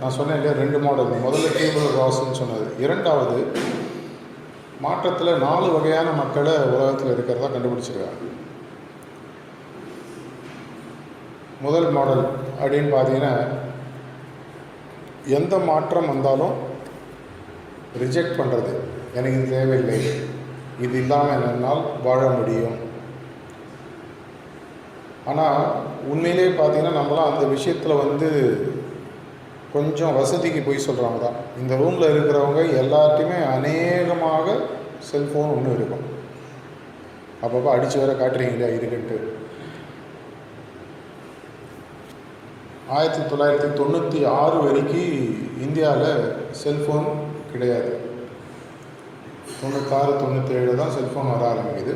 நான் சொன்னேன் இல்லையா ரெண்டு மாடல் முதல்ல கேபிள் ராஸ்ன்னு சொன்னது. இரண்டாவது மாற்றத்தில் நாலு வகையான மக்களை உலகத்தில் இருக்கிறதா கண்டுபிடிச்சிருக்காங்க. முதல் மாடல் அப்படின்னு பார்த்தீங்கன்னா எந்த மாற்றம் வந்தாலும் ரிஜெக்ட் பண்ணுறது எனக்கு இது தேவையில்லை. இது இல்லாமல் என்னால் வாழ முடியும். ஆனால் உண்மையிலே பார்த்தீங்கன்னா நம்மளாம் அந்த விஷயத்தில் வந்து கொஞ்சம் வசதிக்கு போய் சொல்கிறவங்க தான் இந்த ரூமில் இருக்கிறவங்க எல்லார்ட்டையுமே அநேகமாக செல்ஃபோன் ஒன்று இருக்கும். அப்பப்போ அடித்து வேற காட்டுறீங்களா இருக்குன்ட்டு. ஆயிரத்தி தொள்ளாயிரத்தி தொண்ணூற்றி ஆறு வரைக்கும் இந்தியாவில் செல்ஃபோன் கிடையாது. தொண்ணூத்தாறு தொண்ணூற்றேழு தான் செல்ஃபோன் வர ஆரம்பிக்குது.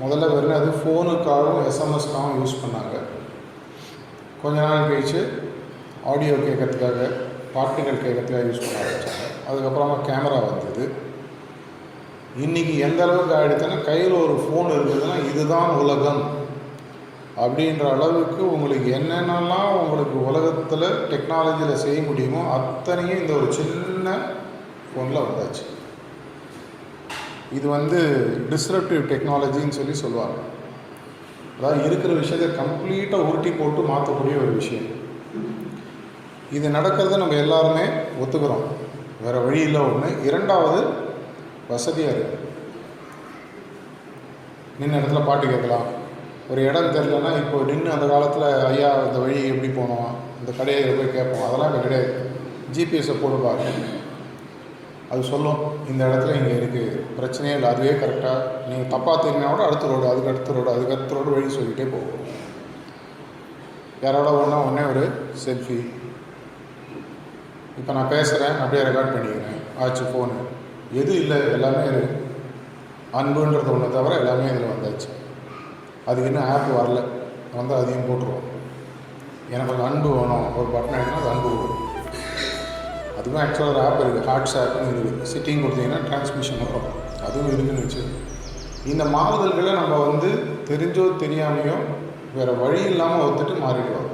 முதல்ல வெறும் அது ஃபோனுக்காகவும் எஸ்எம்எஸ்க்காகவும் யூஸ் பண்ணாங்க. கொஞ்ச நாள் கழிச்சு ஆடியோ கேட்கறதுக்காக பாட்டுகள் கேட்கறதுக்காக யூஸ் பண்ண ஆரம்பித்தாங்க அதுக்கப்புறமா கேமரா வந்தது. இன்றைக்கி எந்த அளவுக்கு ஆகிடுச்சுன்னா கையில் ஒரு ஃபோன் இருக்குதுன்னா இதுதான் உலகம். அப்படின்ற அளவுக்கு உங்களுக்கு என்னென்னலாம் உங்களுக்கு உலகத்தில் டெக்னாலஜியில் செய்ய முடியுமோ அத்தனையும் இந்த ஒரு சின்ன ஃபோனில் வந்தாச்சு. இது வந்து டிஸ்ரப்டிவ் டெக்னாலஜின்னு சொல்லி சொல்லுவாங்க. அதாவது இருக்கிற விஷயத்தை கம்ப்ளீட்டாக உருட்டி போட்டு மாற்றக்கூடிய ஒரு விஷயம். இது நடக்கிறத நம்ம எல்லாருமே ஒத்துக்கிறோம். வேறு வழி இல்லை ஒன்று இரண்டாவது வசதியாக இருக்குது நின்று இடத்துல பாட்டு கேட்கலாம். ஒரு இடம் தெரிலனா இப்போ நின்று அந்த காலத்தில் ஐயா இந்த வழி எப்படி போனோம்? இந்த கடையை போய் கேட்போம். அதெல்லாம் இப்போ கிடையாது. ஜிபிஎஸை போட்டு அது சொல்லும் இந்த இடத்துல இங்கே இருக்குது பிரச்சனையே இல்லை அதுவே கரெக்டாக நீங்கள் தப்பாக தெரிஞ்சினா கூட அடுத்த ரோடு அதுக்கு அடுத்த ரோடு அதுக்கு அடுத்த ரோடு வழி சொல்லிகிட்டே போகும். யாரோட ஒன்றா ஒன்றே ஒரு செல்ஃபி இப்போ நான் பேசுகிறேன் அப்படியே ரெக்கார்ட் பண்ணிக்கிறேன். ஆச்சு ஃபோனு எது இல்லை எல்லாமே இருக்குது அன்புன்றது ஒன்று தவிர எல்லாமே இதில் வந்தாச்சு. அதுக்கு இன்னும் ஆப் வரல. வந்து அதையும் போட்டுருவோம். எனக்கு கொஞ்சம் அன்பு வேணும். ஒரு பட்டன் எடுத்துனா அது அன்பு வரும். அதுவும் ஆக்சுவலாக ஒரு ஆப் இருக்குது ஹார்ட்ஸ் ஆப்னு இருக்குது. சிட்டிங் கொடுத்தீங்கன்னா டிரான்ஸ்மிஷன் வரும். அதுவும் இருக்குன்னு வச்சு இந்த மாறுதல்களை நம்ம வந்து தெரிஞ்சோ தெரியாமையோ வேறு வழி இல்லாமல் ஒத்துட்டு மாறிடுவோம்.